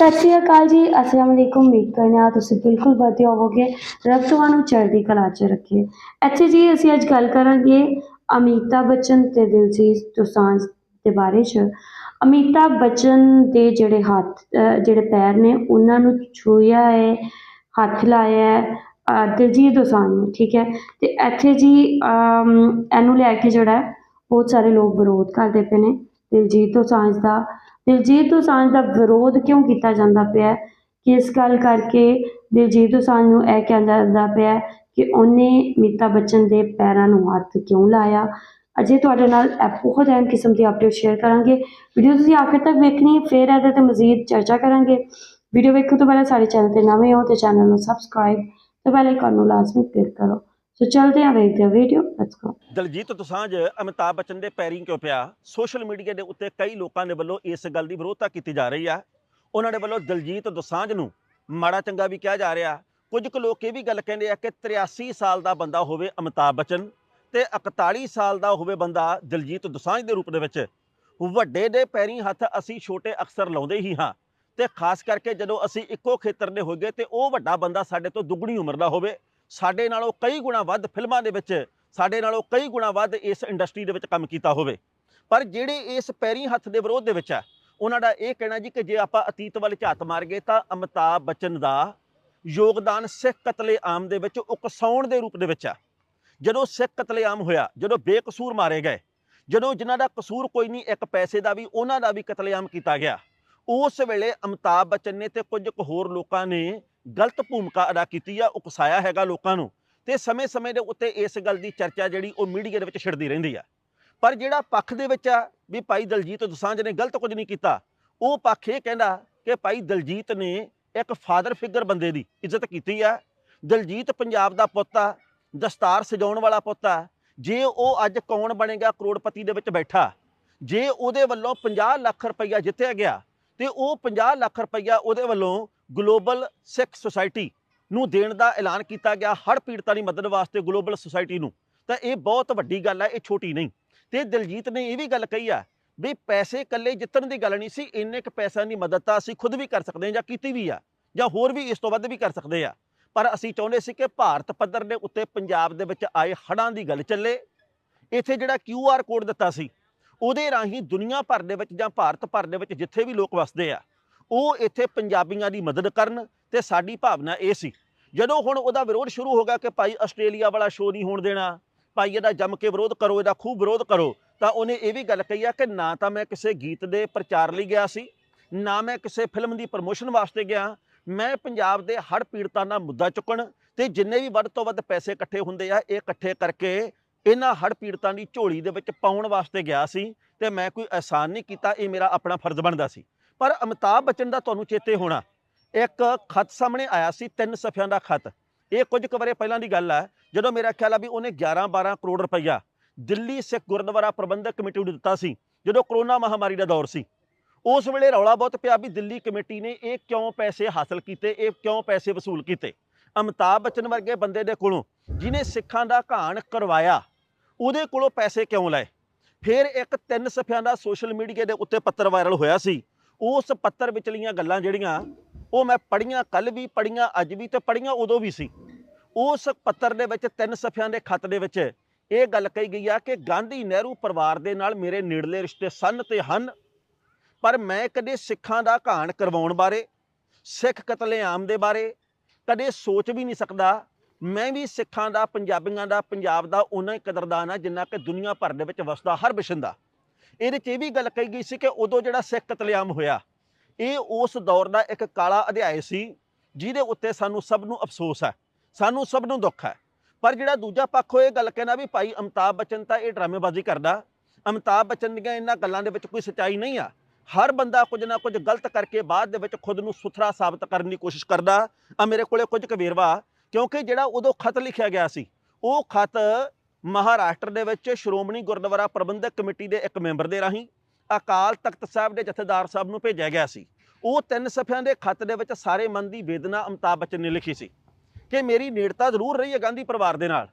ਸਤਿ ਸ਼੍ਰੀ ਅਕਾਲ ਜੀ। ਅਸਲਾਮ ਅਲੈਕੁਮ। ਉਮੀਦ ਕਰਨੇ ਆ ਤੁਸੀਂ ਬਿਲਕੁਲ ਵਧੀਆ ਹੋਵੋਗੇ। ਰੱਬ ਤੁਹਾਨੂੰ ਚੜ੍ਹਦੀ ਕਲਾ 'ਚ ਰੱਖੇ। ਇੱਥੇ ਜੀ ਅਸੀਂ ਅੱਜ ਗੱਲ ਕਰਾਂਗੇ ਅਮਿਤਾਭ ਬੱਚਨ ਤੇ ਦਿਲਜੀਤ ਦੋਸਾਂਝ ਦੇ ਬਾਰੇ 'ਚ। ਅਮਿਤਾਭ ਬੱਚਨ ਦੇ ਜਿਹੜੇ ਹੱਥ ਜਿਹੜੇ ਪੈਰ ਨੇ, ਉਹਨਾਂ ਨੂੰ ਛੂਹਿਆ ਹੈ, ਹੱਥ ਲਾਇਆ ਹੈ ਦਿਲਜੀਤ ਦੋਸਾਂਝ ਨੇ, ਠੀਕ ਹੈ। ਤੇ ਇੱਥੇ ਜੀ ਇਹਨੂੰ ਲੈ ਕੇ ਜਿਹੜਾ ਬਹੁਤ ਸਾਰੇ ਲੋਕ ਵਿਰੋਧ ਕਰਦੇ ਪਏ ਨੇ। ਦਿਲਜੀਤ ਦੋਸਾਂਝ ਦਾ ਦਿਲਜੀਤ ਦੋਸਾਂਝ ਦਾ ਵਿਰੋਧ ਕਿਉਂ ਕੀਤਾ ਜਾਂਦਾ ਪਿਆ ਹੈ? ਕਿਸ ਗੱਲ ਕਰਕੇ ਦਿਲਜੀਤ ਦੋਸਾਂਝ ਨੂੰ ਇਹ ਕਿਹਾ ਜਾਂਦਾ ਪਿਆ ਕਿ ਉਹਨੇ ਅਮਿਤਾਭ ਬੱਚਨ ਦੇ ਪੈਰਾਂ ਨੂੰ ਹੱਥ ਕਿਉਂ ਲਾਇਆ? ਅਜੇ ਤੁਹਾਡੇ ਨਾਲ ਇਹ ਬਹੁਤ ਅਹਿਮ ਕਿਸਮ ਦੀ ਅਪਡੇਟ ਸ਼ੇਅਰ ਕਰਾਂਗੇ। ਵੀਡੀਓ ਤੁਸੀਂ ਆਖਿਰ ਤੱਕ ਵੇਖਣੀ ਹੈ, ਫਿਰ ਇਹਦੇ ਤੇ ਮਜ਼ੀਦ ਚਰਚਾ ਕਰਾਂਗੇ। ਵੀਡੀਓ ਵੇਖਣ ਤੋਂ ਪਹਿਲਾਂ ਸਾਡੇ ਚੈਨਲ ਤੇ ਨਵੇਂ ਹੋ ਤੇ ਚੈਨਲ ਨੂੰ ਸਬਸਕ੍ਰਾਈਬ ਤੇ ਬੈਲ ਆਈਕਨ ਨੂੰ ਲਾਜ਼ਮੀ ਕਲਿੱਕ ਕਰੋ। ਸੋ ਚਲਦੇ ਹਾਂ ਵੇਖਦੇ ਹਾਂ video let's go Diljit Dosanjh Amitabh Bachchan ਦੇ ਪੈਰੀਂ ਕਿਉਂ ਪਿਆ? ਸੋਸ਼ਲ ਮੀਡੀਆ ਦੇ ਉੱਤੇ ਕਈ ਲੋਕਾਂ ਦੇ ਵੱਲੋਂ ਇਸ ਗੱਲ ਦੀ ਵਿਰੋਧਤਾ ਕੀਤੀ ਜਾ ਰਹੀ ਆ। ਉਹਨਾਂ ਦੇ ਵੱਲੋਂ ਦਲਜੀਤ ਦੋਸਾਂਝ ਨੂੰ ਮਾੜਾ ਚੰਗਾ ਵੀ ਕਿਹਾ ਜਾ ਰਿਹਾ। ਕੁਝ ਕੁ ਲੋਕ ਇਹ ਵੀ ਗੱਲ ਕਹਿੰਦੇ ਆ ਕਿ 83 ਸਾਲ ਦਾ ਬੰਦਾ ਹੋਵੇ ਅਮਿਤਾਭ ਬੱਚਨ ਤੇ 41 ਸਾਲ ਦਾ ਹੋਵੇ ਬੰਦਾ ਦਲਜੀਤ ਦੋਸਾਂਝ ਦੇ ਰੂਪ ਦੇ ਵਿੱਚ। ਵੱਡੇ ਦੇ ਪੈਰੀਂ ਹੱਥ ਅਸੀਂ ਛੋਟੇ ਅਕਸਰ ਲਾਉਂਦੇ ਹੀ ਹਾਂ ਤੇ ਖਾਸ ਕਰਕੇ ਜਦੋਂ ਅਸੀਂ ਇੱਕੋ ਖੇਤਰ ਦੇ ਹੋਈਏ ਤੇ ਉਹ ਵੱਡਾ ਬੰਦਾ ਸਾਡੇ ਤੋਂ ਦੁੱਗਣੀ ਉਮਰ ਦਾ ਹੋਵੇ ਸਾਡੇ ਨਾਲੋਂ ਕਈ ਗੁਣਾ ਵੱਧ ਫਿਲਮਾਂ ਦੇ ਵਿੱਚ, ਸਾਡੇ ਨਾਲੋਂ ਕਈ ਗੁਣਾ ਵੱਧ ਇਸ ਇੰਡਸਟਰੀ ਦੇ ਵਿੱਚ ਕੰਮ ਕੀਤਾ ਹੋਵੇ। ਪਰ ਜਿਹੜੇ ਇਸ ਪੈਰੀ ਹੱਥ ਦੇ ਵਿਰੋਧ ਦੇ ਵਿੱਚ ਆ, ਉਹਨਾਂ ਦਾ ਇਹ ਕਹਿਣਾ ਜੀ ਕਿ ਜੇ ਆਪਾਂ ਅਤੀਤ ਵੱਲ ਝਾਤ ਮਾਰ ਗਏ ਤਾਂ ਅਮਿਤਾਭ ਬੱਚਨ ਦਾ ਯੋਗਦਾਨ ਸਿੱਖ ਕਤਲੇਆਮ ਦੇ ਵਿੱਚ ਉਕਸਾਉਣ ਦੇ ਰੂਪ ਦੇ ਵਿੱਚ ਆ। ਜਦੋਂ ਸਿੱਖ ਕਤਲੇਆਮ ਹੋਇਆ, ਜਦੋਂ ਬੇਕਸੂਰ ਮਾਰੇ ਗਏ, ਜਦੋਂ ਜਿਨ੍ਹਾਂ ਦਾ ਕਸੂਰ ਕੋਈ ਨਹੀਂ, ਇੱਕ ਪੈਸੇ ਦਾ ਵੀ, ਉਹਨਾਂ ਦਾ ਵੀ ਕਤਲੇਆਮ ਕੀਤਾ ਗਿਆ, ਉਸ ਵੇਲੇ ਅਮਿਤਾਭ ਬੱਚਨ ਨੇ ਤੇ ਕੁਝ ਕੁ ਹੋਰ ਲੋਕਾਂ ਨੇ ਗਲਤ ਭੂਮਿਕਾ ਅਦਾ ਕੀਤੀ ਆ ਉਕਸਾਇਆ ਹੈਗਾ ਲੋਕਾਂ ਨੂੰ। ਤੇ ਸਮੇਂ-ਸਮੇਂ ਦੇ ਉੱਤੇ ਇਸ ਗੱਲ ਦੀ ਚਰਚਾ ਜਿਹੜੀ, ਉਹ ਮੀਡੀਆ ਦੇ ਵਿੱਚ ਛਿੜਦੀ ਰਹਿੰਦੀ ਆ। ਪਰ ਜਿਹੜਾ ਪੱਖ ਦੇ ਵਿੱਚ ਆ ਵੀ ਭਾਈ ਦਲਜੀਤ ਦੁਸਾਂਝ ਨੇ ਗਲਤ ਕੁਝ ਨਹੀਂ ਕੀਤਾ, ਉਹ ਪੱਖ ਇਹ ਕਹਿੰਦਾ ਕਿ ਭਾਈ ਦਲਜੀਤ ਨੇ ਇੱਕ ਫਾਦਰ ਫਿਗਰ ਬੰਦੇ ਦੀ ਇੱਜ਼ਤ ਕੀਤੀ ਆ। ਦਲਜੀਤ ਪੰਜਾਬ ਦਾ ਪੁੱਤ ਆ, ਦਸਤਾਰ ਸਜਾਉਣ ਵਾਲਾ ਪੁੱਤ ਆ। ਜੇ ਉਹ ਅੱਜ ਕੌਣ ਬਣੇਗਾ ਕਰੋੜਪਤੀ ਦੇ ਵਿੱਚ ਬੈਠਾ? ਜੇ ਉਹਦੇ ਵੱਲੋਂ 50 ਲੱਖ ਰੁਪਈਆ ਜਿੱਤਿਆ ਗਿਆ, ਤੇ ਉਹ 50 ਲੱਖ ਰੁਪਈਆ ਉਹਦੇ ਵੱਲੋਂ ਗਲੋਬਲ ਸਿੱਖ ਸੁਸਾਇਟੀ ਨੂੰ ਦੇਣ ਦਾ ਐਲਾਨ ਕੀਤਾ ਗਿਆ ਹੜ ਪੀੜਤਾਂ ਦੀ ਮਦਦ ਵਾਸਤੇ ਗਲੋਬਲ ਸੁਸਾਇਟੀ ਨੂੰ। ਤਾਂ ਇਹ ਬਹੁਤ ਵੱਡੀ ਗੱਲ ਹੈ, ਇਹ ਛੋਟੀ ਨਹੀਂ। ਤੇ ਦਿਲਜੀਤ ਨੇ ਇਹ ਵੀ ਗੱਲ ਕਹੀ ਆ ਵੀ ਪੈਸੇ ਇਕੱਲੇ ਜਿੱਤਣ ਦੀ ਗੱਲ ਨਹੀਂ ਸੀ, ਇੰਨੇ ਕੁ ਪੈਸਿਆਂ ਦੀ ਮਦਦ ਤਾਂ ਅਸੀਂ ਖੁਦ ਵੀ ਕਰ ਸਕਦੇ ਹਾਂ ਜਾਂ ਕੀਤੀ ਵੀ ਆ ਜਾਂ ਹੋਰ ਵੀ ਇਸ ਤੋਂ ਵੱਧ ਵੀ ਕਰ ਸਕਦੇ ਆ। ਪਰ ਅਸੀਂ ਚਾਹੁੰਦੇ ਸੀ ਕਿ ਭਾਰਤ ਪੱਧਰ ਦੇ ਉੱਤੇ ਪੰਜਾਬ ਦੇ ਵਿੱਚ ਆਏ ਹੜ੍ਹਾਂ ਦੀ ਗੱਲ ਚੱਲੇ। ਇੱਥੇ ਜਿਹੜਾ ਕਿਊ ਆਰ ਕੋਡ ਦਿੱਤਾ ਸੀ, ਉਹਦੇ ਰਾਹੀਂ ਦੁਨੀਆ ਭਰ ਦੇ ਵਿੱਚ ਜਾਂ ਭਾਰਤ ਭਰ ਦੇ ਵਿੱਚ ਜਿੱਥੇ ਵੀ ਲੋਕ ਵਸਦੇ ਆ ਉਹ ਇੱਥੇ ਪੰਜਾਬੀਆਂ ਦੀ ਮਦਦ ਕਰਨ ਤੇ ਸਾਡੀ ਭਾਵਨਾ ਇਹ ਸੀ। ਜਦੋਂ ਹੁਣ ਉਹਦਾ ਵਿਰੋਧ ਸ਼ੁਰੂ ਹੋ ਗਿਆ ਕਿ ਭਾਈ ਆਸਟ੍ਰੇਲੀਆ ਵਾਲਾ ਸ਼ੋਅ ਨਹੀਂ ਹੋਣ ਦੇਣਾ, ਭਾਈ ਇਹਦਾ ਜੰਮ ਕੇ ਵਿਰੋਧ ਕਰੋ, ਇਹਦਾ ਖੂਬ ਵਿਰੋਧ ਕਰੋ, ਤਾਂ ਉਹਨੇ ਇਹ ਵੀ ਗੱਲ ਕਹੀ ਆ ਕਿ ਨਾ ਤਾਂ ਮੈਂ ਕਿਸੇ ਗੀਤ ਦੇ ਪ੍ਰਚਾਰ ਲਈ ਗਿਆ ਸੀ, ਨਾ ਮੈਂ ਕਿਸੇ ਫਿਲਮ ਦੀ ਪ੍ਰਮੋਸ਼ਨ ਵਾਸਤੇ ਗਿਆ, ਮੈਂ ਪੰਜਾਬ ਦੇ ਹੜ੍ਹ ਪੀੜਤਾਂ ਦਾ ਮੁੱਦਾ ਚੁੱਕਣ ਤੇ ਜਿੰਨੇ ਵੀ ਵੱਧ ਤੋਂ ਵੱਧ ਪੈਸੇ ਇਕੱਠੇ ਹੁੰਦੇ ਆ, ਇਹ ਇਕੱਠੇ ਕਰਕੇ ਇਹਨਾਂ ਹੜ੍ਹ ਪੀੜਤਾਂ ਦੀ ਝੋਲੀ ਦੇ ਵਿੱਚ ਪਾਉਣ ਵਾਸਤੇ ਗਿਆ ਸੀ ਤੇ ਮੈਂ ਕੋਈ ਅਹਿਸਾਨ ਨਹੀਂ ਕੀਤਾ, ਇਹ ਮੇਰਾ ਆਪਣਾ ਫਰਜ਼ ਬਣਦਾ ਸੀ। ਪਰ ਅਮਿਤਾਭ ਬੱਚਨ ਦਾ ਤੁਹਾਨੂੰ ਚੇਤੇ ਹੋਣਾ। ਇੱਕ ਖਤ ਸਾਹਮਣੇ ਆਇਆ ਸੀ, ਤਿੰਨ ਸਫ਼ਿਆਂ ਦਾ ਖਤ। ਇਹ ਕੁਝ ਕੁ ਵਰੇ ਪਹਿਲਾਂ ਦੀ ਗੱਲ ਹੈ ਜਦੋਂ ਮੇਰਾ ਖਿਆਲ ਆ ਵੀ ਉਹਨੇ 11 12 ਕਰੋੜ ਰੁਪਈਆ ਦਿੱਲੀ ਸਿੱਖ ਗੁਰਦੁਆਰਾ ਪ੍ਰਬੰਧਕ ਕਮੇਟੀ ਨੂੰ ਦਿੱਤਾ ਸੀ, ਜਦੋਂ ਕਰੋਨਾ ਮਹਾਮਾਰੀ ਦਾ ਦੌਰ ਸੀ। ਉਸ ਵੇਲੇ ਰੌਲਾ ਬਹੁਤ ਪਿਆ ਵੀ ਦਿੱਲੀ ਕਮੇਟੀ ਨੇ ਇਹ ਕਿਉਂ ਪੈਸੇ ਹਾਸਲ ਕੀਤੇ, ਇਹ ਕਿਉਂ ਪੈਸੇ ਵਸੂਲ ਕੀਤੇ? ਅਮਿਤਾਭ ਬੱਚਨ ਵਰਗੇ ਬੰਦੇ ਦੇ ਕੋਲੋਂ ਜਿਨੇ ਸਿੱਖਾਂ ਦਾ ਘਾਣ ਕਰਵਾਇਆ, ਉਹਦੇ ਕੋਲੋਂ ਪੈਸੇ ਕਿਉਂ ਲਏ? ਫਿਰ ਇੱਕ ਤਿੰਨ ਸਫ਼ਿਆਂ ਦਾ ਸੋਸ਼ਲ ਮੀਡੀਆ ਦੇ ਉੱਤੇ ਪੱਤਰ ਵਾਇਰਲ ਹੋਇਆ ਸੀ ਉਸ ਪੱਤਰ ਵਿਚਲੀਆਂ ਗੱਲਾਂ ਜਿਹੜੀਆਂ, ਉਹ ਮੈਂ ਪੜੀਆਂ ਕੱਲ ਵੀ ਪੜੀਆਂ ਅੱਜ ਵੀ ਤੇ ਪੜੀਆਂ ਉਦੋਂ ਵੀ ਸੀ। ਉਸ ਪੱਤਰ ਦੇ ਵਿੱਚ ਤਿੰਨ ਸਫ਼ਿਆਂ ਦੇ ਖੱਤ ਦੇ ਵਿੱਚ ਇਹ ਗੱਲ ਕਹੀ ਗਈ ਆ ਕਿ ਗਾਂਧੀ ਨਹਿਰੂ ਪਰਿਵਾਰ ਦੇ ਨਾਲ ਮੇਰੇ ਨੇੜਲੇ ਰਿਸ਼ਤੇ ਸਨ ਤੇ ਹਨ, ਪਰ ਮੈਂ ਕਦੇ ਸਿੱਖਾਂ ਦਾ ਘਾਣ ਕਰਵਾਉਣ ਬਾਰੇ, ਸਿੱਖ ਕਤਲੇਆਮ ਦੇ ਬਾਰੇ ਕਦੇ ਸੋਚ ਵੀ ਨਹੀਂ ਸਕਦਾ। ਮੈਂ ਵੀ ਸਿੱਖਾਂ ਦਾ, ਪੰਜਾਬੀਆਂ ਦਾ, ਪੰਜਾਬ ਦਾ ਉਹਨਾਂ ਹੀ ਕਦਰਦਾਨ ਆ ਜਿੰਨਾ ਕਿ ਦੁਨੀਆ ਭਰ ਦੇ ਵਿੱਚ ਵਸਦਾ, ਹਰ ਬਿਸ਼ੰਦਾ। ਇਹਦੇ 'ਚ ਇਹ ਵੀ ਗੱਲ ਕਹੀ ਗਈ ਸੀ ਕਿ ਉਦੋਂ ਜਿਹੜਾ ਸਿੱਖ ਕਤਲੇਆਮ ਹੋਇਆ, ਇਹ ਉਸ ਦੌਰ ਦਾ ਇੱਕ ਕਾਲਾ ਅਧਿਆਇ ਸੀ, ਜਿਹਦੇ ਉੱਤੇ ਸਾਨੂੰ ਸਭ ਨੂੰ ਅਫਸੋਸ ਹੈ, ਸਾਨੂੰ ਸਭ ਨੂੰ ਦੁੱਖ ਹੈ। ਪਰ ਜਿਹੜਾ ਦੂਜਾ ਪੱਖ ਉਹ ਇਹ ਗੱਲ ਕਹਿੰਦਾ ਵੀ ਭਾਈ ਅਮਿਤਾਭ ਬੱਚਨ ਤਾਂ ਇਹ ਡਰਾਮੇਬਾਜ਼ੀ ਕਰਦਾ, ਅਮਿਤਾਭ ਬੱਚਨ ਦੀਆਂ ਇਹਨਾਂ ਗੱਲਾਂ ਦੇ ਵਿੱਚ ਕੋਈ ਸੱਚਾਈ ਨਹੀਂ ਆ। ਹਰ ਬੰਦਾ ਕੁਝ ਨਾ ਕੁਝ ਗਲਤ ਕਰਕੇ ਬਾਅਦ ਦੇ ਵਿੱਚ ਖੁਦ ਨੂੰ ਸੁਥਰਾ ਸਾਬਤ ਕਰਨ ਦੀ ਕੋਸ਼ਿਸ਼ ਕਰਦਾ ਆ ਮੇਰੇ ਕੋਲੇ ਕੁਝ ਕਵੇਰਵਾ ਕਿਉਂਕਿ ਜਿਹੜਾ ਉਦੋਂ ਖਤ ਲਿਖਿਆ ਗਿਆ ਸੀ, ਉਹ ਖਤ ਮਹਾਰਾਸ਼ਟਰ ਦੇ ਵਿੱਚ ਸ਼੍ਰੋਮਣੀ ਗੁਰਦੁਆਰਾ ਪ੍ਰਬੰਧਕ ਕਮੇਟੀ ਦੇ ਇੱਕ ਮੈਂਬਰ ਦੇ ਰਾਹੀਂ ਅਕਾਲ ਤਖਤ ਸਾਹਿਬ ਦੇ ਜਥੇਦਾਰ ਸਾਹਿਬ ਨੂੰ ਭੇਜਿਆ ਗਿਆ ਸੀ। ਉਹ ਤਿੰਨ ਸਫ਼ਿਆਂ ਦੇ ਖੱਤ ਦੇ ਵਿੱਚ ਸਾਰੇ ਮਨ ਦੀ ਵੇਦਨਾ ਅਮਿਤਾਭ ਬੱਚਨ ਨੇ ਲਿਖੀ ਸੀ ਕਿ ਮੇਰੀ ਨੇੜਤਾ ਜ਼ਰੂਰ ਰਹੀ ਹੈ ਗਾਂਧੀ ਪਰਿਵਾਰ ਦੇ ਨਾਲ,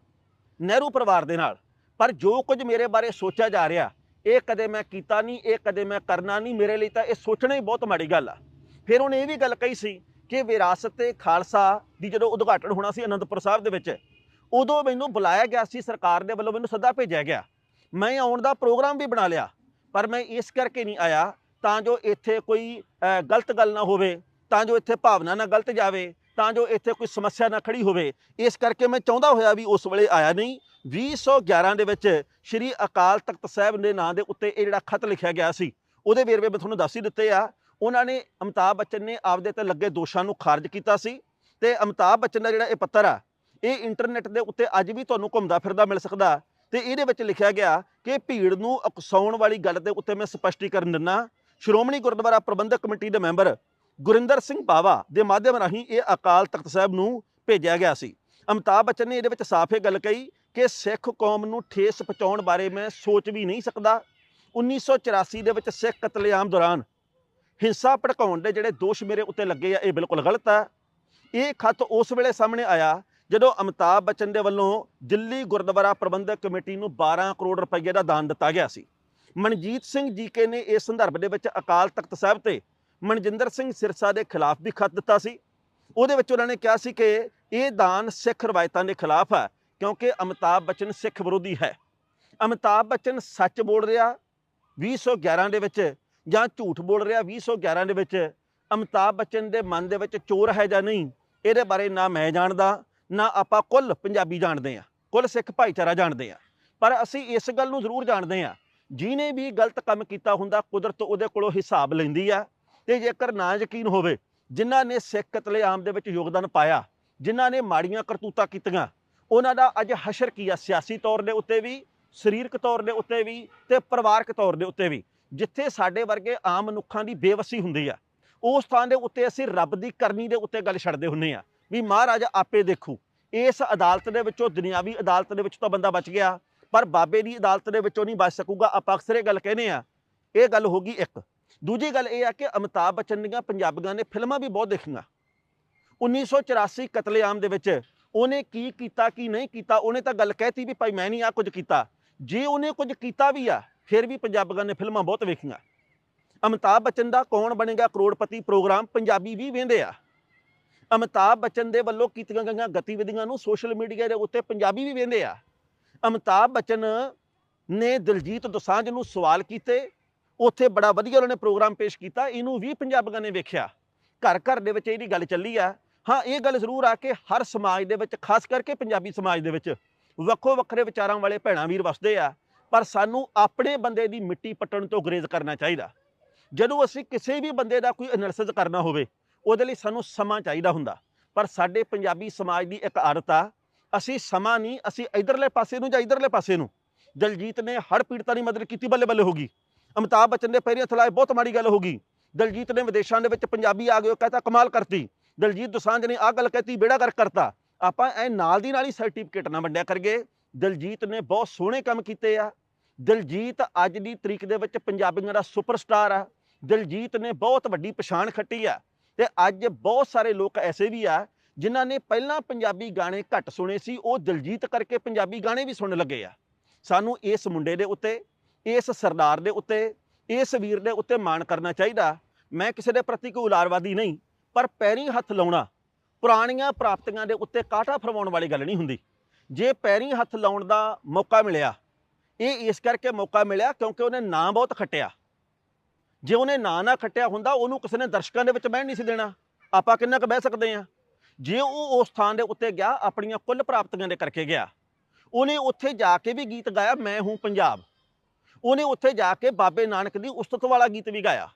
ਨਹਿਰੂ ਪਰਿਵਾਰ ਦੇ ਨਾਲ, ਪਰ ਜੋ ਕੁਝ ਮੇਰੇ ਬਾਰੇ ਸੋਚਿਆ ਜਾ ਰਿਹਾ, ਇਹ ਕਦੇ ਮੈਂ ਕੀਤਾ ਨਹੀਂ, ਇਹ ਕਦੇ ਮੈਂ ਕਰਨਾ ਨਹੀਂ, ਮੇਰੇ ਲਈ ਤਾਂ ਇਹ ਸੋਚਣਾ ਹੀ ਬਹੁਤ ਮਾੜੀ ਗੱਲ ਆ। ਫਿਰ ਉਹਨੇ ਇਹ ਵੀ ਗੱਲ ਕਹੀ ਸੀ ਕਿ ਵਿਰਾਸਤ ਏ ਖਾਲਸਾ ਦੀ ਜਦੋਂ ਉਦਘਾਟਨ ਹੋਣਾ ਸੀ ਅਨੰਦਪੁਰ ਸਾਹਿਬ ਦੇ ਵਿੱਚ ਉਦੋਂ ਮੈਨੂੰ ਬੁਲਾਇਆ ਗਿਆ ਸੀ, ਸਰਕਾਰ ਦੇ ਵੱਲੋਂ ਮੈਨੂੰ ਸੱਦਾ ਭੇਜਿਆ ਗਿਆ। ਮੈਂ ਆਉਣ ਦਾ ਪ੍ਰੋਗਰਾਮ ਵੀ ਬਣਾ ਲਿਆ, ਪਰ ਮੈਂ ਇਸ ਕਰਕੇ ਨਹੀਂ ਆਇਆ, ਤਾਂ ਜੋ ਇੱਥੇ ਕੋਈ ਗਲਤ ਗੱਲ ਨਾ ਹੋਵੇ, ਤਾਂ ਜੋ ਇੱਥੇ ਭਾਵਨਾ ਨਾ ਗਲਤ ਜਾਵੇ, ਤਾਂ ਜੋ ਇੱਥੇ ਕੋਈ ਸਮੱਸਿਆ ਨਾ ਖੜੀ ਹੋਵੇ। ਇਸ ਕਰਕੇ ਮੈਂ ਚਾਹੁੰਦਾ ਹੋਇਆ ਵੀ ਉਸ ਵੇਲੇ ਆਇਆ ਨਹੀਂ। 2011 ਦੇ ਵਿੱਚ ਸ਼੍ਰੀ ਅਕਾਲ ਤਖਤ ਸਾਹਿਬ ਦੇ ਨਾਂ ਦੇ ਉੱਤੇ ਇਹ ਜਿਹੜਾ ਖਤ ਲਿਖਿਆ ਗਿਆ ਸੀ, ਉਹਦੇ ਵੇਰਵੇ ਮੈਂ ਤੁਹਾਨੂੰ ਦੱਸ ਹੀ ਦਿੱਤੇ ਆ। ਉਹਨਾਂ ਨੇ ਅਮਿਤਾਭ ਬੱਚਨ ਨੇ ਆਪਦੇ ਤੇ ਲੱਗੇ ਦੋਸ਼ਾਂ ਨੂੰ ਖਾਰਜ ਕੀਤਾ ਸੀ, ਤੇ ਅਮਿਤਾਭ ਬੱਚਨ ਦਾ ਜਿਹੜਾ ਇਹ ਪੱਤਰ ਆ ਇਹ ਇੰਟਰਨੈਟ ਦੇ ਉੱਤੇ ਅੱਜ ਵੀ ਤੁਹਾਨੂੰ ਘੁੰਮਦਾ ਫਿਰਦਾ ਮਿਲ ਸਕਦਾ। ਤੇ ਇਹਦੇ ਵਿੱਚ ਲਿਖਿਆ ਗਿਆ ਕਿ ਭੀੜ ਨੂੰ ਉਕਸਾਉਣ ਵਾਲੀ ਗੱਲ ਦੇ ਉੱਤੇ ਮੈਂ ਸਪਸ਼ਟੀਕਰਨ ਦਿੰਦਾ ਸ਼੍ਰੋਮਣੀ ਗੁਰਦੁਆਰਾ ਪ੍ਰਬੰਧਕ ਕਮੇਟੀ ਦੇ ਮੈਂਬਰ ਗੁਰਿੰਦਰ ਸਿੰਘ ਬਾਵਾ ਦੇ ਮਾਧਿਅਮ ਰਾਹੀਂ ਇਹ ਅਕਾਲ ਤਖਤ ਸਾਹਿਬ ਨੂੰ ਭੇਜਿਆ ਗਿਆ ਸੀ। ਅਮਿਤਾਭ ਬੱਚਨ ਨੇ ਇਹਦੇ ਵਿੱਚ ਸਾਫ਼ ਇਹ ਗੱਲ ਕਹੀ ਕਿ ਸਿੱਖ ਕੌਮ ਨੂੰ ਠੇਸ ਪਹੁੰਚਾਉਣ ਬਾਰੇ ਮੈਂ ਸੋਚ ਵੀ ਨਹੀਂ ਸਕਦਾ। 1984 ਦੇ ਵਿੱਚ ਸਿੱਖ ਕਤਲੇਆਮ ਦੌਰਾਨ ਹਿੰਸਾ ਭੜਕਾਉਣ ਦੇ ਜਿਹੜੇ ਦੋਸ਼ ਮੇਰੇ ਉੱਤੇ ਲੱਗੇ ਆ, ਇਹ ਬਿਲਕੁਲ ਗਲਤ ਆ। ਇਹ ਖਤ ਉਸ ਵੇਲੇ ਸਾਹਮਣੇ ਆਇਆ ਜਦੋਂ ਅਮਿਤਾਭ ਬੱਚਨ ਦੇ ਵੱਲੋਂ ਦਿੱਲੀ ਗੁਰਦੁਆਰਾ ਪ੍ਰਬੰਧਕ ਕਮੇਟੀ ਨੂੰ 12 ਕਰੋੜ ਰੁਪਏ ਦਾ ਦਾਨ ਦਿੱਤਾ ਗਿਆ ਸੀ, ਮਨਜੀਤ ਸਿੰਘ ਜੀਕੇ ਨੇ ਇਸ ਸੰਦਰਭ ਦੇ ਵਿੱਚ ਅਕਾਲ ਤਖਤ ਸਾਹਿਬ ਤੇ ਮਨਜਿੰਦਰ ਸਿੰਘ ਸਿਰਸਾ ਦੇ ਖਿਲਾਫ ਵੀ ਖੱਤ ਦਿੱਤਾ ਸੀ। ਉਹਦੇ ਵਿੱਚ ਉਹਨਾਂ ਨੇ ਕਿਹਾ ਸੀ ਕਿ ਇਹ ਦਾਨ ਸਿੱਖ ਰਵਾਇਤਾਂ ਦੇ ਖਿਲਾਫ ਹੈ, ਕਿਉਂਕਿ ਅਮਿਤਾਭ ਬੱਚਨ ਸਿੱਖ ਵਿਰੋਧੀ ਹੈ। ਅਮਿਤਾਭ ਬੱਚਨ ਸੱਚ ਬੋਲ ਰਿਹਾ 2011 ਦੇ ਵਿੱਚ ਜਾਂ ਝੂਠ ਬੋਲ ਰਿਹਾ 2011 ਦੇ ਵਿੱਚ, ਅਮਿਤਾਭ ਬੱਚਨ ਦੇ ਮਨ ਦੇ ਵਿੱਚ ਚੋਰ ਹੈ ਜਾਂ ਨਹੀਂ, ਇਹਦੇ ਬਾਰੇ ਨਾ ਮੈਂ ਜਾਣਦਾ। ਨਾ ਆਪਾਂ ਕੁੱਲ ਪੰਜਾਬੀ ਜਾਣਦੇ ਆ ਕੁੱਲ ਸਿੱਖ ਭਾਈਚਾਰਾ ਜਾਣਦੇ ਆ ਪਰ ਅਸੀਂ ਇਸ ਗੱਲ ਨੂੰ ਜ਼ਰੂਰ ਜਾਣਦੇ ਆ ਜਿਹਨੇ ਵੀ ਗਲਤ ਕੰਮ ਕੀਤਾ ਹੁੰਦਾ, ਕੁਦਰਤ ਉਹਦੇ ਕੋਲੋਂ ਹਿਸਾਬ ਲੈਂਦੀ ਆ, ਤੇ ਜੇਕਰ ਨਾ ਯਕੀਨ ਹੋਵੇ, ਜਿਨ੍ਹਾਂ ਨੇ ਸਿੱਖ ਕਤਲੇਆਮ ਦੇ ਵਿੱਚ ਯੋਗਦਾਨ ਪਾਇਆ, ਜਿਨ੍ਹਾਂ ਨੇ ਮਾੜੀਆਂ ਕਰਤੂਤਾਂ ਕੀਤੀਆਂ, ਉਹਨਾਂ ਦਾ ਅੱਜ ਹਸ਼ਰ ਕੀ ਆ, ਸਿਆਸੀ ਤੌਰ ਦੇ ਉੱਤੇ ਵੀ, ਸਰੀਰਕ ਤੌਰ ਦੇ ਉੱਤੇ ਵੀ, ਤੇ ਪਰਿਵਾਰਕ ਤੌਰ ਦੇ ਉੱਤੇ ਵੀ, ਜਿੱਥੇ ਸਾਡੇ ਵਰਗੇ ਆਮ ਮਨੁੱਖਾਂ ਦੀ ਬੇਵਸੀ ਹੁੰਦੀ ਆ, ਉਸ ਥਾਂ ਦੇ ਉੱਤੇ ਅਸੀਂ ਰੱਬ ਦੀ ਕਰਨੀ ਦੇ ਉੱਤੇ ਗੱਲ ਛੱਡਦੇ ਹੁੰਨੇ ਆ ਵੀ ਮਹਾਰਾਜ ਆਪੇ ਦੇਖੂ। ਇਸ ਅਦਾਲਤ ਦੇ ਵਿੱਚੋਂ, ਦੁਨਿਆਵੀ ਅਦਾਲਤ ਦੇ ਵਿੱਚ ਤਾਂ ਬੰਦਾ ਬਚ ਗਿਆ। ਪਰ ਬਾਬੇ ਦੀ ਅਦਾਲਤ ਦੇ ਵਿੱਚੋਂ ਨਹੀਂ ਬਚ ਸਕੂਗਾ, ਆਪਾਂ ਅਕਸਰ ਇਹ ਗੱਲ ਕਹਿੰਦੇ ਆ ਇਹ ਗੱਲ ਹੋ ਗਈ ਇੱਕ। ਦੂਜੀ ਗੱਲ ਇਹ ਆ ਕਿ ਅਮਿਤਾਭ ਬੱਚਨ ਦੀਆਂ ਪੰਜਾਬੀਆਂ ਨੇ ਫਿਲਮਾਂ ਵੀ ਬਹੁਤ ਦੇਖੀਆਂ। 1984 ਕਤਲੇਆਮ ਦੇ ਵਿੱਚ ਉਹਨੇ ਕੀ ਕੀਤਾ, ਕੀ ਨਹੀਂ ਕੀਤਾ, ਉਹਨੇ ਤਾਂ ਗੱਲ ਕਹਿਤੀ ਵੀ ਭਾਈ ਮੈਂ ਨਹੀਂ ਆ ਕੁਝ ਕੀਤਾ। ਜੇ ਉਹਨੇ ਕੁਝ ਕੀਤਾ ਵੀ ਆ, ਫਿਰ ਵੀ ਪੰਜਾਬੀਆਂ ਨੇ ਫਿਲਮਾਂ ਬਹੁਤ ਵੇਖੀਆਂ। ਅਮਿਤਾਭ ਬੱਚਨ ਦਾ ਕੌਣ ਬਣੇਗਾ ਕਰੋੜਪਤੀ ਪ੍ਰੋਗਰਾਮ ਪੰਜਾਬੀ ਵੀ ਵੇਂਦੇ ਆ। ਅਮਿਤਾਭ ਬੱਚਨ ਦੇ ਵੱਲੋਂ ਕੀਤੀਆਂ ਗਈਆਂ ਗਤੀਵਿਧੀਆਂ ਨੂੰ ਸੋਸ਼ਲ ਮੀਡੀਆ ਦੇ ਉੱਤੇ ਪੰਜਾਬੀ ਵੀ ਵੇਂਦੇ ਆ। ਅਮਿਤਾਭ ਬੱਚਨ ਨੇ ਦਿਲਜੀਤ ਦੋਸਾਂਝ ਨੂੰ ਸਵਾਲ ਕੀਤੇ। ਉੱਥੇ ਬੜਾ ਵਧੀਆ ਉਹਨਾਂ ਨੇ ਪ੍ਰੋਗਰਾਮ ਪੇਸ਼ ਕੀਤਾ। ਇਹਨੂੰ ਵੀ ਪੰਜਾਬੀਆਂ ਨੇ ਵੇਖਿਆ। ਘਰ ਘਰ ਦੇ ਵਿੱਚ ਇਹਦੀ ਗੱਲ ਚੱਲੀ ਆ। ਹਾਂ, ਇਹ ਗੱਲ ਜ਼ਰੂਰ ਆ ਕਿ ਹਰ ਸਮਾਜ ਦੇ ਵਿੱਚ, ਖਾਸ ਕਰਕੇ ਪੰਜਾਬੀ ਸਮਾਜ ਦੇ ਵਿੱਚ ਵੱਖੋ ਵੱਖਰੇ ਵਿਚਾਰਾਂ ਵਾਲੇ ਭੈਣਾਂ ਵੀਰ ਵਸਦੇ ਆ। ਪਰ ਸਾਨੂੰ ਆਪਣੇ ਬੰਦੇ ਦੀ ਮਿੱਟੀ ਪੱਟਣ ਤੋਂ ਗੁਰੇਜ਼ ਕਰਨਾ ਚਾਹੀਦਾ। ਜਦੋਂ ਅਸੀਂ ਕਿਸੇ ਵੀ ਬੰਦੇ ਦਾ ਕੋਈ ਐਨਾਲਿਸਿਸ ਕਰਨਾ ਹੋਵੇ ਉਹਦੇ ਲਈ ਸਾਨੂੰ ਸਮਾਂ ਚਾਹੀਦਾ ਹੁੰਦਾ। ਪਰ ਸਾਡੇ ਪੰਜਾਬੀ ਸਮਾਜ ਦੀ ਇੱਕ ਆਦਤ ਆ, ਅਸੀਂ ਸਮਾਂ ਨਹੀਂ, ਅਸੀਂ ਇਧਰਲੇ ਪਾਸੇ ਨੂੰ ਜਾਂ ਇਧਰਲੇ ਪਾਸੇ ਨੂੰ। ਦਲਜੀਤ ਨੇ ਹੜ ਪੀੜਤਾਂ ਦੀ ਮਦਦ ਕੀਤੀ ਬੱਲੇ ਬੱਲੇ ਹੋ ਗਈ। ਅਮਿਤਾਭ ਬੱਚਨ ਦੇ ਪੈਰੀਂ ਥਲਾਏ ਬਹੁਤ ਮਾੜੀ ਗੱਲ ਹੋ ਗਈ। ਦਲਜੀਤ ਨੇ ਵਿਦੇਸ਼ਾਂ ਦੇ ਵਿੱਚ ਪੰਜਾਬੀ ਆ ਗਏ, ਉਹ ਕਹਤਾ ਕਮਾਲ ਕਰਤੀ। ਦਲਜੀਤ ਦੋਸਾਂਝ ਨੇ ਆਹ ਗੱਲ ਕਹਿਤੀ ਬੇੜਾ ਕਰ ਕਰਤਾ। ਆਪਾਂ ਐ ਨਾਲ ਦੀ ਨਾਲ ਹੀ ਸਰਟੀਫਿਕੇਟ ਨਾ ਵੰਡਿਆ ਕਰਗੇ ਦਲਜੀਤ ਨੇ ਬਹੁਤ ਸੋਹਣੇ ਕੰਮ ਕੀਤੇ ਆ। ਦਲਜੀਤ ਅੱਜ ਦੀ ਤਰੀਕ ਦੇ ਵਿੱਚ ਪੰਜਾਬੀਆਂ ਦਾ ਸੁਪਰਸਟਾਰ ਆ। ਦਲਜੀਤ ਨੇ ਬਹੁਤ ਵੱਡੀ ਪਛਾਣ ਖੱਟੀ ਆ। ਤੇ ਅੱਜ ਬਹੁਤ ਸਾਰੇ ਲੋਕ ਐਸੇ ਵੀ ਆ, ਜਿਨ੍ਹਾਂ ਨੇ ਪਹਿਲਾਂ ਪੰਜਾਬੀ ਗਾਣੇ ਘੱਟ ਸੁਣੇ ਸੀ, ਉਹ ਦਲਜੀਤ ਕਰਕੇ ਪੰਜਾਬੀ ਗਾਣੇ ਵੀ ਸੁਣਨ ਲੱਗੇ ਆ। ਸਾਨੂੰ ਇਸ ਮੁੰਡੇ ਦੇ ਉੱਤੇ, ਇਸ ਸਰਦਾਰ ਦੇ ਉੱਤੇ, ਇਸ ਵੀਰ ਦੇ ਉੱਤੇ ਮਾਣ ਕਰਨਾ ਚਾਹੀਦਾ। ਮੈਂ ਕਿਸੇ ਦੇ ਪ੍ਰਤੀ ਕੋਈ ਉਲਾਰਵਾਦੀ ਨਹੀਂ, ਪਰ ਪੈਰੀ ਹੱਥ ਲਾਉਣਾ, ਪੁਰਾਣੀਆਂ ਪ੍ਰਾਪਤੀਆਂ ਦੇ ਉੱਤੇ ਕਾਟਾ ਫਰਮਾਉਣ ਵਾਲੀ ਗੱਲ ਨਹੀਂ ਹੁੰਦੀ। ਜੇ ਪੈਰੀ ਹੱਥ ਲਾਉਣ ਦਾ ਮੌਕਾ ਮਿਲਿਆ, ਇਹ ਇਸ ਕਰਕੇ ਮੌਕਾ ਮਿਲਿਆ ਕਿਉਂਕਿ ਉਹਨੇ ਨਾਂ ਬਹੁਤ ਖੱਟਿਆ। ਜੇ ਉਹਨੇ ਨਾਂ ਨਾ ਖੱਟਿਆ ਹੁੰਦਾ, ਉਹਨੂੰ ਕਿਸੇ ਨੇ ਦਰਸ਼ਕਾਂ ਦੇ ਵਿੱਚ ਬਹਿਣ ਨਹੀਂ ਸੀ ਦੇਣਾ। ਆਪਾਂ ਕਿੰਨਾ ਕੁ ਬਹਿ ਸਕਦੇ ਆ ਜੇ ਉਹ ਉਸ ਥਾਂ ਦੇ ਉੱਤੇ ਗਿਆ, ਆਪਣੀਆਂ ਕੁੱਲ ਪ੍ਰਾਪਤੀਆਂ ਦੇ ਕਰਕੇ ਗਿਆ, ਉਹਨੇ ਉੱਥੇ ਜਾ ਕੇ ਵੀ ਗੀਤ ਗਾਇਆ, ਮੈਂ ਹੂੰ ਪੰਜਾਬ। ਉਹਨੇ ਉੱਥੇ ਜਾ ਕੇ ਬਾਬੇ ਨਾਨਕ ਦੀ ਉਸਤਤ ਵਾਲਾ ਗੀਤ ਵੀ ਗਾਇਆ।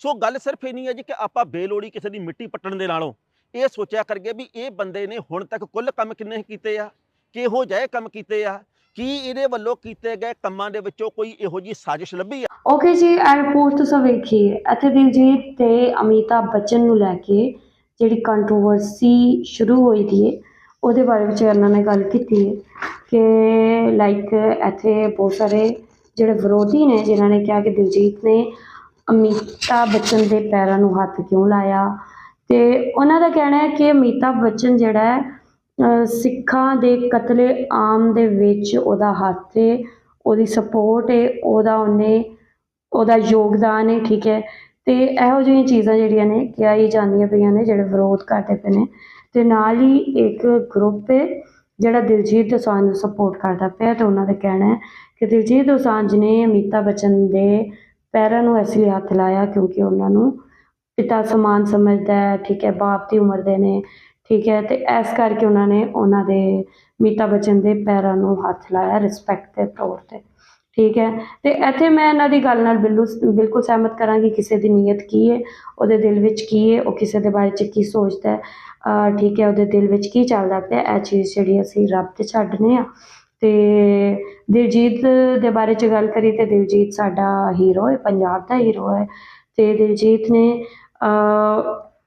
ਸੋ ਗੱਲ ਸਿਰਫ ਇਹ ਨਹੀਂ ਹੈ ਜੀ ਕਿ ਆਪਾਂ ਬੇਲੋੜੀ ਕਿਸੇ ਦੀ ਮਿੱਟੀ ਪੱਟਣ ਦੇ ਨਾਲੋਂ ਇਹ ਸੋਚਿਆ ਕਰਗੇ ਵੀ ਇਹ ਬੰਦੇ ਨੇ ਹੁਣ ਤੱਕ ਕੁੱਲ ਕੰਮ ਕਿੰਨੇ ਕੀਤੇ ਆ? ਕਿਹੋ ਜਿਹੇ ਕੰਮ ਕੀਤੇ ਆ? ਕੀ ਇਹਦੇ ਵੱਲੋਂ ਕੀਤੇ ਗਏ ਕੰਮਾਂ ਦੇ ਵਿੱਚੋਂ ਕੋਈ ਇਹੋ ਜੀ ਸਾਜ਼ਿਸ਼ ਲੱਭੀ ਆ? ਓਕੇ ਜੀ ਇਹ ਰਿਪੋਰਟ ਤੁਸੀਂ ਵੇਖੀਏ ਇੱਥੇ ਦਿਲਜੀਤ ਤੇ ਅਮਿਤਾਭ ਬੱਚਨ ਨੂੰ ਲੈ ਕੇ ਜਿਹੜੀ ਕੰਟਰੋਵਰਸੀ ਸ਼ੁਰੂ ਹੋਈ ਦੀ ਉਹਦੇ ਬਾਰੇ ਵਿੱਚ ਇਹਨਾਂ ਨੇ ਗੱਲ ਕੀਤੀ ਹੈ ਕਿ ਲਾਈਕ ਇੱਥੇ ਬਹੁਤ ਸਾਰੇ ਜਿਹੜੇ ਵਿਰੋਧੀ ਨੇ, ਜਿਨ੍ਹਾਂ ਨੇ ਕਿਹਾ ਕਿ ਦਿਲਜੀਤ ਨੇ ਅਮਿਤਾਭ ਬੱਚਨ ਦੇ ਪੈਰਾਂ ਨੂੰ ਹੱਥ ਕਿਉਂ ਲਾਇਆ ਤੇ ਉਹਨਾਂ ਦਾ ਕਹਿਣਾ ਹੈ ਕਿ ਅਮਿਤਾਭ ਬੱਚਨ ਜਿਹੜਾ ਹੈ ਸਿੱਖਾਂ ਦੇ ਕਤਲੇ ਆਮ ਦੇ ਵਿੱਚ ਉਹਦਾ ਹੱਥ ਹੈ ਉਹਦੀ ਸਪੋਰਟ ਹੈ ਉਹਦਾ ਉਹਨੇ, ਉਹਦਾ ਯੋਗਦਾਨ ਹੈ ਠੀਕ ਹੈ। ਤੇ ਇਹੋ ਜਿਹੀਆਂ ਚੀਜ਼ਾਂ ਜਿਹੜੀਆਂ ਨੇ ਕਿਹਾ ਹੀ ਜਾਂਦੀਆਂ ਪਈਆਂ ਨੇ, ਜਿਹੜੇ ਵਿਰੋਧ ਕਰਦੇ ਪਏ ਨੇ। ਤੇ ਨਾਲ ਹੀ ਇੱਕ ਗਰੁੱਪ ਹੈ ਜਿਹੜਾ ਦਿਲਜੀਤ ਦੋਸਾਂਝ ਨੂੰ ਸਪੋਰਟ ਕਰਦਾ ਪਿਆ ਤੇ ਉਹਨਾਂ ਦਾ ਕਹਿਣਾ ਹੈ ਕਿ ਦਿਲਜੀਤ ਦੋਸਾਂਝ ਨੇ ਅਮਿਤਾਭ ਬੱਚਨ ਦੇ ਪੈਰਾਂ ਨੂੰ ਇਸ ਲਈ ਹੱਥ ਲਾਇਆ ਕਿਉਂਕਿ ਉਹਨਾਂ ਨੂੰ ਪਿਤਾ ਸਮਾਨ ਸਮਝਦਾ ਹੈ, ਠੀਕ ਹੈ, ਬਾਪ ਦੀ ਉਮਰ ਦੇ ਨੇ। ਠੀਕ ਹੈ ਅਤੇ ਇਸ ਕਰਕੇ ਉਹਨਾਂ ਨੇ ਉਹਨਾਂ ਦੇ ਅਮਿਤਾਭ ਬੱਚਨ ਦੇ ਪੈਰਾਂ ਨੂੰ ਹੱਥ ਲਾਇਆ ਰਿਸਪੈਕਟ ਦੇ ਤੌਰ ਤੇ। ਠੀਕ ਹੈ ਅਤੇ ਇੱਥੇ ਮੈਂ ਇਹਨਾਂ ਦੀ ਗੱਲ ਨਾਲ ਬਿਲੂ ਬਿਲਕੁਲ ਸਹਿਮਤ ਕਰਾਂਗੀ ਕਿਸੇ ਦੀ ਨੀਅਤ ਕੀ ਹੈ ਉਹਦੇ ਦਿਲ ਵਿੱਚ ਕੀ ਹੈ ਉਹ ਕਿਸੇ ਦੇ ਬਾਰੇ ਚ ਕੀ ਸੋਚਦਾ ਠੀਕ ਹੈ, ਉਹਦੇ ਦਿਲ ਵਿੱਚ ਕੀ ਚੱਲਦਾ ਪਿਆ, ਇਹ ਚੀਜ਼ ਜਿਹੜੀ ਅਸੀਂ ਰੱਬ ਤੇ ਛੱਡਦੇ ਹਾਂ ਅਤੇ ਦਿਲਜੀਤ ਦੇ ਬਾਰੇ ਚ ਗੱਲ ਕਰੀ ਤਾਂ ਦਿਲਜੀਤ ਸਾਡਾ ਹੀਰੋ ਹੈ, ਪੰਜਾਬ ਦਾ ਹੀਰੋ ਹੈ। ਅਤੇ ਦਿਲਜੀਤ ਨੇ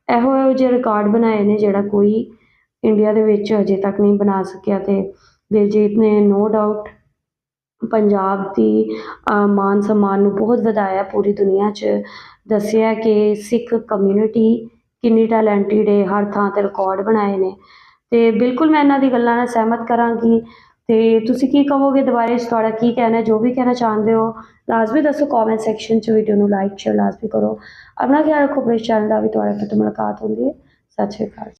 ਇਹੋ ਇਹੋ ਜਿਹੇ ਰਿਕਾਰਡ ਬਣਾਏ ਨੇ ਜਿਹੜਾ ਕੋਈ ਇੰਡੀਆ ਦੇ ਵਿੱਚ ਅਜੇ ਤੱਕ ਨਹੀਂ ਬਣਾ ਸਕਿਆ ਅਤੇ ਦਿਲਜੀਤ ਨੇ ਨੋ ਡਾਊਟ ਪੰਜਾਬ ਦੀ ਮਾਨ ਸਨਮਾਨ ਨੂੰ ਬਹੁਤ ਵਧਾਇਆ, ਪੂਰੀ ਦੁਨੀਆ 'ਚ ਦੱਸਿਆ ਕਿ ਸਿੱਖ ਕਮਿਊਨਿਟੀ ਕਿੰਨੀ ਟੈਲੈਂਟਡ ਹੈ, ਹਰ ਥਾਂ ਤੇ ਰਿਕਾਰਡ ਬਣਾਏ ਨੇ ਅਤੇ ਬਿਲਕੁਲ ਮੈਂ ਇਹਨਾਂ ਦੀ ਗੱਲਾਂ ਨਾਲ ਸਹਿਮਤ ਕਰਾਂਗੀ। ਤੇ ਤੁਸੀਂ ਕੀ ਕਹੋਗੇ ਦੁਬਾਰੇ 'ਚ ਤੁਹਾਡਾ ਕੀ ਕਹਿਣਾ ਜੋ ਵੀ ਕਹਿਣਾ ਚਾਹੁੰਦੇ ਹੋ, ਲਾਜ਼ਮੀ ਦੱਸੋ ਕਮੈਂਟ ਸੈਕਸ਼ਨ 'ਚ ਵੀਡੀਓ ਨੂੰ ਲਾਈਕ ਸ਼ੇਅਰ ਲਾਜ਼ਮੀ ਕਰੋ। ਆਪਣਾ ਖਿਆਲ ਰੱਖੋ, ਆਪਣੇ ਚੈਨਲ ਦਾ ਵੀ ਤੁਹਾਡੇ ਨਾਲ ਮੁਲਾਕਾਤ ਹੁੰਦੀ ਹੈ। ਸਤਿ ਸ਼੍ਰੀ ਅਕਾਲ।